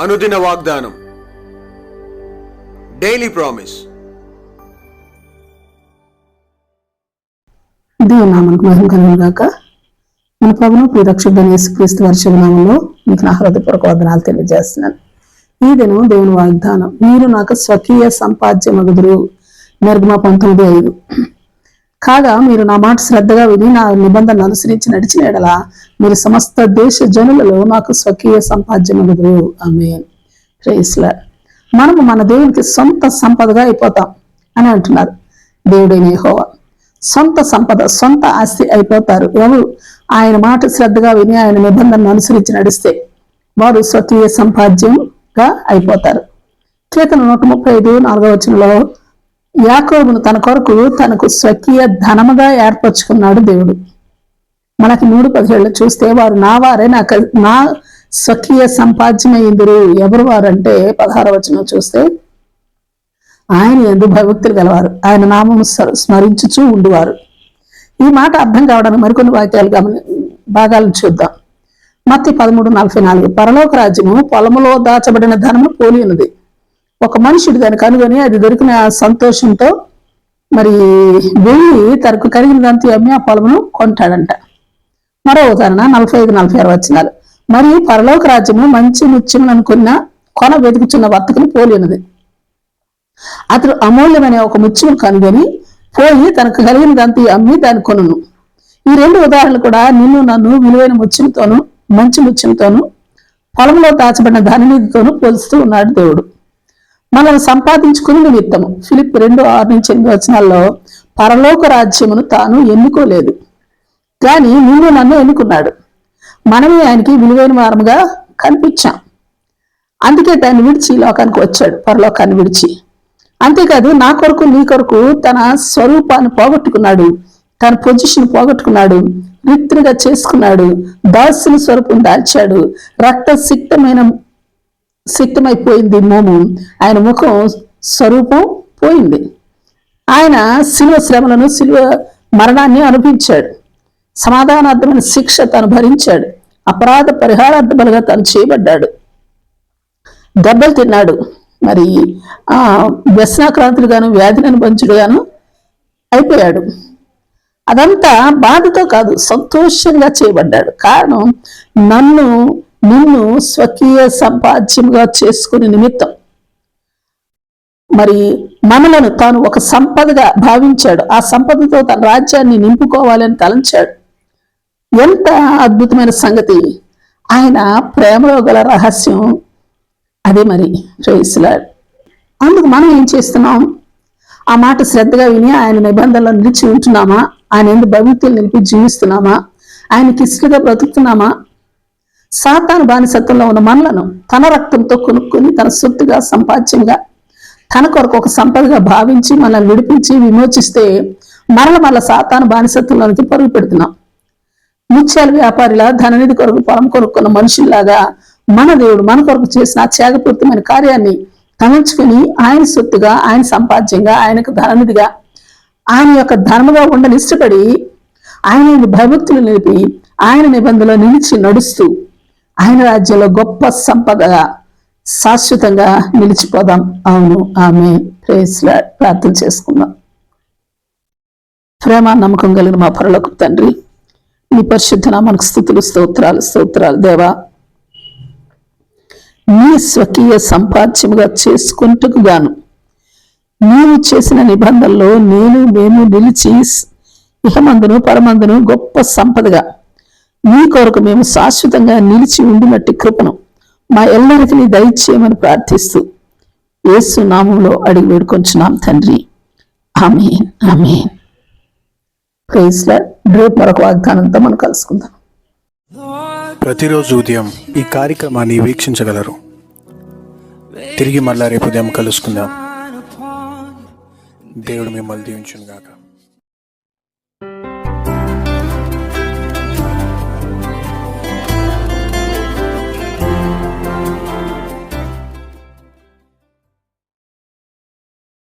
అనుదిన వాగ్దానం. Daily promise దేవుని మహిమ కలుగును గాక. మన ప్రభును ప్రియరక్షకుడైన యేసుక్రీస్తు వర్షం నామంలో మీకు నా హృదయపూర్వక వందనాలు తెలియజేస్తున్నాను. ఈ దినం దేవుని వాగ్దానం. మీరు నాకు స్వకీయ సంపాద్యమగుదురు. నిర్గమ పంతొమ్మిది ఐదు. కాగా మీరు నా మాట శ్రద్ధగా విని నా నిబంధనలు అనుసరించి నడిచిన ఎడల మీరు సమస్త దేశ జనులలో నాకు స్వకీయ సంపాద్యమగుదురు ఆమె మనము మన దేవునికి సొంత సంపదగా అయిపోతాం అని అంటున్నారు. దేవుడైన హోవా సొంత సంపద సొంత ఆస్తి అయిపోతారు. ఎవరు? ఆయన మాట శ్రద్ధగా విని ఆయన నిబంధనను అనుసరించి నడిస్తే వారు స్వకీయ సంపాద్యంగా అయిపోతారు. కీర్తన నూట ముప్పై ఐదు నాలుగో వచనంలో యాకోబును తన కొరకు తనకు స్వకీయ ధనముగా ఏర్పరచుకున్నాడు దేవుడు. మనకి మూడు పదిహేళ్ళు చూస్తే వారు నా వారే నాకు నా స్వకీయ సంపాద్యమైందురు ఎవరు వారంటే పదహార వచనం చూస్తే ఆయన ఎందు భయభక్తులు గలవారు. ఆయన నామము స్మరించుచూ ఉండువారు. ఈ మాట అర్థం కావడానికి మరికొన్ని వాక్యాలు గమని భాగాలను చూద్దాం. మత్తి పదమూడు నలభై నాలుగు. పరలోక రాజ్యము పొలములో దాచబడిన ధనము పోలి ఉన్నది. ఒక మనుషుడు దాన్ని కనుగొని అది దొరికిన సంతోషంతో మరి వెళ్ళి తనకు కలిగినదంతా అమ్మి ఆ పొలమును కొంటాడంట. మరో ఉదాహరణ నలభై ఐదు నలభై ఆరు వచ్చినారు మరియు పరలోక రాజ్యము మంచి ముత్యం అనుకున్న కొన వెతుకుచున్న వర్తకుని పోలినది అతడు అమూల్యమైన ఒక ముత్యం కనుగొని పోయి తనకు కలిగినదంతా అమ్మి దాన్ని కొనును. ఈ రెండు ఉదాహరణలు కూడా నిన్ను నన్ను విలువైన ముత్యంతోనూ మంచి ముత్యంతోను పొలంలో దాచబడిన ధననిధితోనూ పోలుస్తూ ఉన్నాడు దేవుడు. మనల్ని సంపాదించుకుని నిమిత్తము ఫిలిప్ రెండు ఆరు నుంచి ఎనిమిది వచనాల్లో పరలోక రాజ్యమును తాను ఎన్నుకోలేదు. కానీ నిన్ను నన్ను ఎన్నుకున్నాడు. మనమే ఆయనకి విలువైన వారముగా కనిపించాం. అందుకే దాన్ని విడిచి లోకానికి వచ్చాడు పరలోకాన్ని విడిచి. అంతేకాదు నా కొరకు నీ కొరకు తన స్వరూపాన్ని పోగొట్టుకున్నాడు. తన పొజిషన్ పోగొట్టుకున్నాడు. రిక్తునిగా చేసుకున్నాడు. దాసుని స్వరూపం దాల్చాడు. రక్త శక్తమైపోయింది సిక్తమైపోయింది మోము. ఆయన ముఖం స్వరూపం పోయింది. ఆయన శిలువ శ్రమలను శిలువ మరణాన్ని అనుభవించాడు. సమాధానార్థమైన శిక్ష తను భరించాడు. అపరాధ పరిహారార్థములుగా తను చేయబడ్డాడు. దెబ్బలు తిన్నాడు. మరి ఆ వ్యసనాక్రాంతులుగాను వ్యాధిని అనుభవించుడుగాను అయిపోయాడు. అదంతా బాధతో కాదు సంతోషంగా చేయబడ్డాడు. కారణం నన్ను నిన్ను స్వకీయ సంపాద్యంగా చేసుకునే నిమిత్తం. మరి మనలను తాను ఒక సంపదగా భావించాడు. ఆ సంపదతో తన రాజ్యాన్ని నింపుకోవాలని తలంచాడు. ఎంత అద్భుతమైన సంగతి. ఆయన ప్రేమలో గల రహస్యం అదే మరి. రేసులాడ్ అందుకు మనం ఏం చేస్తున్నాం? ఆ మాట శ్రద్ధగా విని ఆయన నిబంధనలు నిలిచి ఉంటున్నామా? ఆయన ఎందుకు భవిత్యం నిలిపి జీవిస్తున్నామా? ఆయనకి ఇష్టగా బ్రతుకుతున్నామా? సాతాను బానిసత్వంలో ఉన్న మనలను తన రక్తంతో కొనుక్కొని తన సొత్తుగా సంపాద్యంగా తన కొరకు ఒక సంపదగా భావించి మనల్ని విడిపించి విమోచిస్తే మరల మరల సాతాను బానిసత్వంలోనికి పరుగు పెడుతున్నాం. ముత్యాల వ్యాపారిలా ధననిధి కొరకు పొలం కొనుక్కున్న మనుషుల్లాగా మన దేవుడు మన కొరకు చేసిన ఆ కార్యాన్ని తలంచుకుని ఆయన సొత్తుగా ఆయన సంపాద్యంగా ఆయనకు ధననిధిగా ఆయన యొక్క ధర్మగా ఉండని ఇష్టపడి ఆయన భయభక్తులు నిలిపి ఆయన నిబంధనలో నిలిచి నడుస్తూ ఆయన రాజ్యంలో గొప్ప సంపదగా శాశ్వతంగా నిలిచిపోదాం. అవును ఆమె ప్రేస్లా ప్రార్థన చేసుకుందాం. ప్రేమ నమ్మకం కలిగిన మా పరలోకి తండ్రి నీ పరిశుద్ధ నామానికి స్థుతులు స్తోత్రాలు స్తోత్రాలు దేవా. నీ స్వకీయ సంపాద్యముగా చేసుకుంటకు గాను నీవు చేసిన నిబంధనలో నేను మేము నిలిచి ఇహమందును పరమందును గొప్ప సంపదగా మీ కొరకు మేము శాశ్వతంగా నిలిచి ఉండినట్టు కృపను మా ఎల్లరికి దయచేయమని ప్రార్థిస్తూ యేసు నామంలో అడిగి వేడుకొంచున్నాం తండ్రి. ఆమెన్. ఆమెన్. ప్రైజ్లా రేపు మరొక వాగ్దానంతో మనం కలుసుకుందాం. ప్రతిరోజు ఉదయం ఈ కార్యక్రమాన్ని వీక్షించగలరు. తిరిగి మళ్ళా రేపు ఉదయం కలుసుకుందాం. దేవుడు మిమ్మల్ని దీవించును గాక